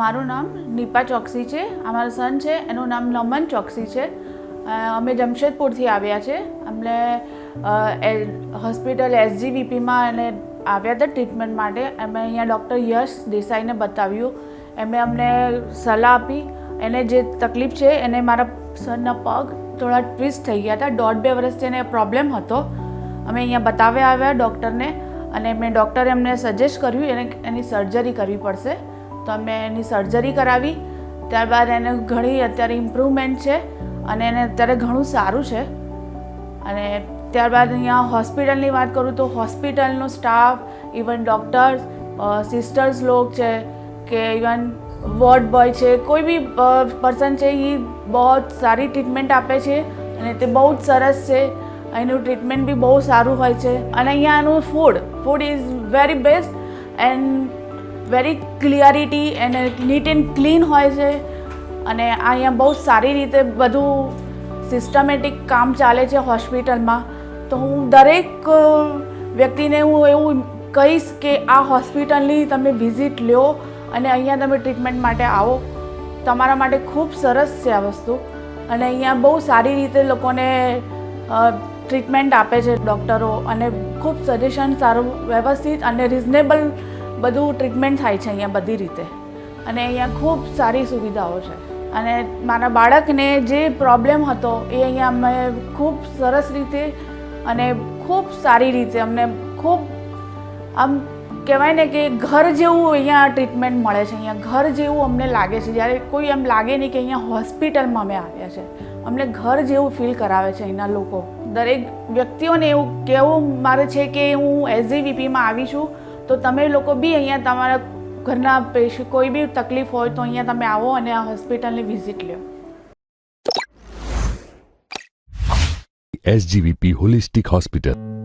મારું નામ નીપા ચોકસી છે. અમારો સન છે, એનું નામ નમન ચોકસી છે. અમે જમશેદપુરથી આવ્યા છે. અમને હોસ્પિટલ એસજીવીપીમાં એને આવ્યા હતા ટ્રીટમેન્ટ માટે. અમે અહીંયા ડૉક્ટર યશ દેસાઈને બતાવ્યું. એમણે અમને સલાહ આપી. એને જે તકલીફ છે, એને મારા સનના પગ થોડા ટ્વિસ્ટ થઈ ગયા હતા. દોઢ બે વર્ષથી એને પ્રોબ્લેમ હતો. અમે અહીંયા બતાવ્યા આવ્યા ડૉક્ટરને અને મેં ડૉક્ટરે એમને સજેસ્ટ કર્યું, એને, એની સર્જરી કરવી પડશે. તો અમે એની સર્જરી કરાવી. ત્યારબાદ એને ઘણી અત્યારે ઇમ્પ્રુવમેન્ટ છે અને એને અત્યારે ઘણું સારું છે. અને ત્યારબાદ અહીંયા હોસ્પિટલની વાત કરું તો હોસ્પિટલનો સ્ટાફ ઇવન ડૉક્ટર્સ સિસ્ટર્સ લોક છે કે ઇવન વોર્ડ બોય છે, કોઈ બી પર્સન છે એ બહુ સારી ટ્રીટમેન્ટ આપે છે અને તે બહુ જ સરસ છે. અહીંનું ટ્રીટમેન્ટ બી બહુ સારું હોય છે. અને અહીંયાનું food food is very best and very clarity એને નીટ એન્ડ ક્લીન હોય છે. અને અહીંયા બહુ સારી રીતે બધું સિસ્ટમેટિક કામ ચાલે છે હોસ્પિટલમાં. તો હું દરેક વ્યક્તિને હું એવું કહીશ કે આ હોસ્પિટલની તમે વિઝિટ લ્યો અને અહીંયા તમે ટ્રીટમેન્ટ માટે આવો. તમારા માટે ખૂબ સરસ છે આ વસ્તુ. અને અહીંયા બહુ સારી રીતે લોકોને ટ્રીટમેન્ટ આપે છે ડૉક્ટરો અને ખૂબ સજેશન સારું વ્યવસ્થિત અને રિઝનેબલ બધું ટ્રીટમેન્ટ થાય છે અહીંયા બધી રીતે. અને અહીંયા ખૂબ સારી સુવિધાઓ છે. અને મારા બાળકને જે પ્રોબ્લેમ હતો એ અહીંયા અમે ખૂબ સરસ રીતે અને ખૂબ સારી રીતે અમને ખૂબ, આમ કહેવાય ને કે ઘર જેવું અહીંયા ટ્રીટમેન્ટ મળે છે. અહીંયા ઘર જેવું અમને લાગે છે. જ્યારે કોઈ એમ લાગે નહીં કે અહીંયા હોસ્પિટલમાં અમે આવ્યા છે. અમને ઘર જેવું ફીલ કરાવે છે અહીંના લોકો. દરેક વ્યક્તિઓને એવું કહેવું મારે છે કે હું એસજીવીપીમાં આવી છું. તો તમે લોકો બી અહીંયા તમારા ઘરના પેશન્ટ કોઈ બી તકલીફ હોય તો અહીંયા તમે આવો અને આ હોસ્પિટલની વિઝિટ લ્યો એસજીવીપી હોલિસ્ટિક Hospital.